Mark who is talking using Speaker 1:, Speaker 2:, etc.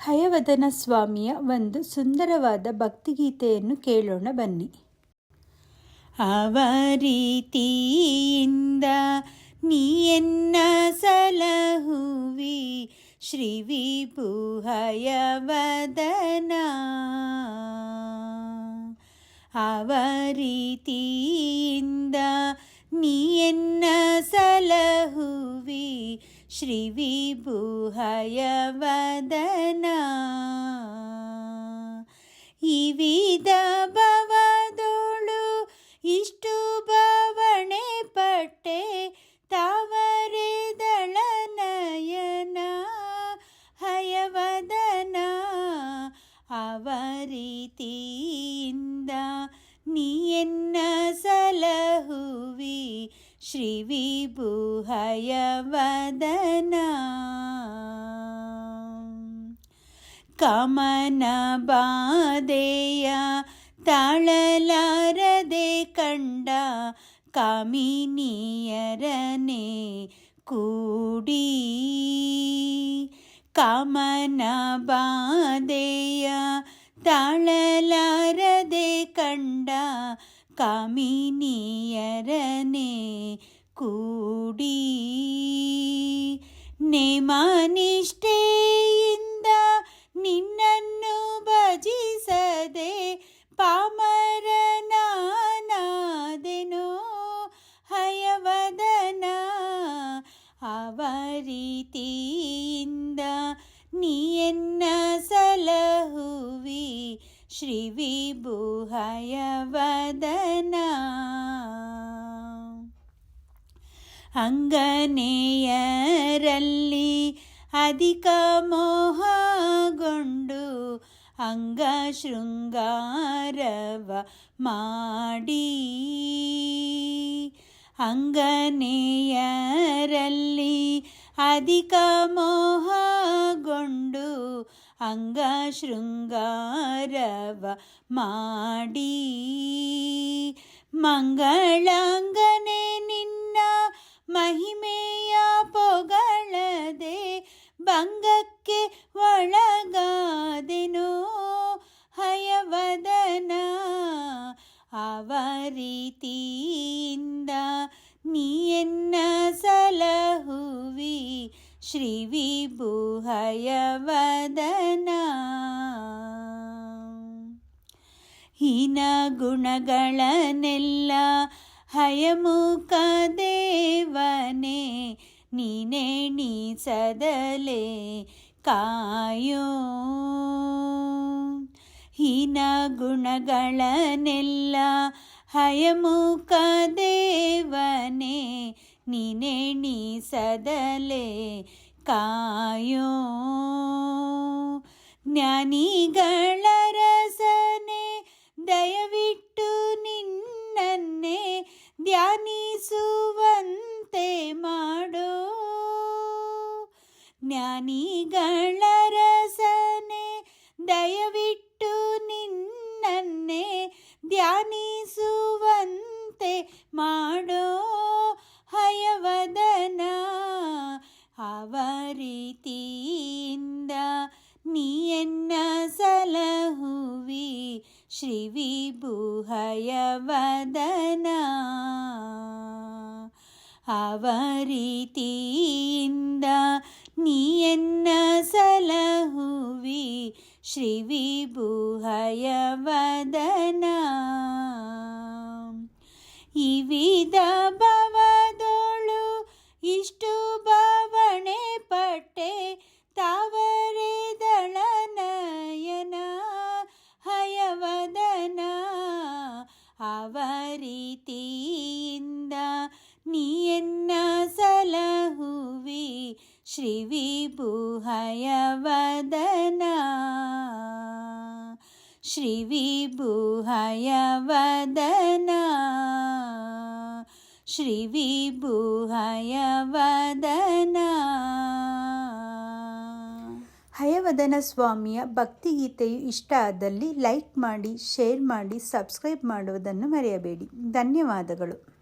Speaker 1: ಹಯವದನ ಸ್ವಾಮಿಯ ಒಂದು ಸುಂದರವಾದ ಭಕ್ತಿಗೀತೆಯನ್ನು ಕೇಳೋಣ ಬನ್ನಿ. ಅವರೀತಿಯಿಂದ ನೀಯನ್ನ ಸಲಹುವಿ ಶ್ರೀ ವಿಭುಹಯವದನ ಅವರೀತಿಯಿಂದ ನೀಯನ್ನ ಸಲಹುವಿ ಶ್ರೀ ವಿಭುಹಯವದನ. ಈ ವಿಧ ಭವದೋಳು ಇಷ್ಟು ಬವಣೆ ಪಟ್ಟೆ ತಾವರೆ ದಳನಯನ ಹಯವದನ. ಅವರೀತಿಯಿಂದ ನೀಯನ್ನ ಸಲಹುವಿ ಶ್ರೀ ವಿಭುಹಯವದನ ಕಮನ ಬಾದೆಯ ತಾಳಲಾರದೆ ಕಂಡ ಕಾಮಿನಿಯರನೆ ಕೂಡಿ ಕಾಮನ ಬಾದೆಯ ತಾಳಲಾರದೆ ಕಂಡ ಕಾಮಿನಿಯರನೆ ಕೂಡಿ ನೇಮಾನಿಷ್ಠೆಯಿಂದ ನಿನ್ನನ್ನು ಭಜಿಸದೆ ಪಾಮರನಾದೆನೋ ಹಯವದನ ಅವರೀತಿಯಿಂದ ನೀಯನ್ನ ಅಂಗನೇಯರಲ್ಲಿ ಅಂಗನೆಯರಲ್ಲಿ ಅಧಿಕ ಮೋಹಗೊಂಡು ಅಂಗ ಶೃಂಗಾರವ ಮಾಡಿ. ಅಂಗನೇಯರಲ್ಲಿ ಅಧಿಕ ಮೋಹಗೊಂಡು ಅಂಗ ಶೃಂಗಾರವ ಮಾಡಿ ಮಂಗಳಂಗನೆ ನಿನ್ನ ಮಹಿಮೆಯ ಪೊಗಳದೆ ಭಂಗಕ್ಕೆ ಒಳಗಾದೆನೋ ಸಲಹುವಿ ಶ್ರೀ ವಿಭುಹಯವದನ ಹೀನ ಗುಣಗಳನ್ನೆಲ್ಲ ಹಯಮುಖ ದೇವನೇ ನೀನೆಣಿಸದಲೆ ಕಾಯೋ ಹೀನ ಗುಣಗಳನ್ನೆಲ್ಲ ಹಯಮುಖ ದೇವನೇ ನೀನೆಣಿಸದಲೆ ಕಾಯೋ ಜ್ಞಾನಿಗಳ ರಸನೆ ದಯವಿಟ್ಟು ನಿನ್ನನ್ನೇ ಧ್ಯಾನಿಸುವಂತೆ ಮಾಡೋ ಜ್ಞಾನಿಗಳ ಶ್ರೀ ವಿಭುಹಯವದನ ಅವರೀತಿಯಿಂದ ನೀಯನ್ನ ಸಲಹುವಿ ಶ್ರೀ ನೀಯನ್ನ ಸಲಹುವಿ ಶ್ರೀ ವಿಭುಹಯವದನ ಶ್ರೀ ವಿಭುಹಯವದನ ಶ್ರೀ ವಿಭುಹಯವದನ ಹಯವದನ ಸ್ವಾಮಿಯ ಭಕ್ತಿಗೀತೆಯು ಇಷ್ಟ ಆದಲ್ಲಿ ಲೈಕ್ ಮಾಡಿ, ಶೇರ್ ಮಾಡಿ, ಸಬ್ಸ್ಕ್ರೈಬ್ ಮಾಡುವುದನ್ನು ಮರೆಯಬೇಡಿ. ಧನ್ಯವಾದಗಳು.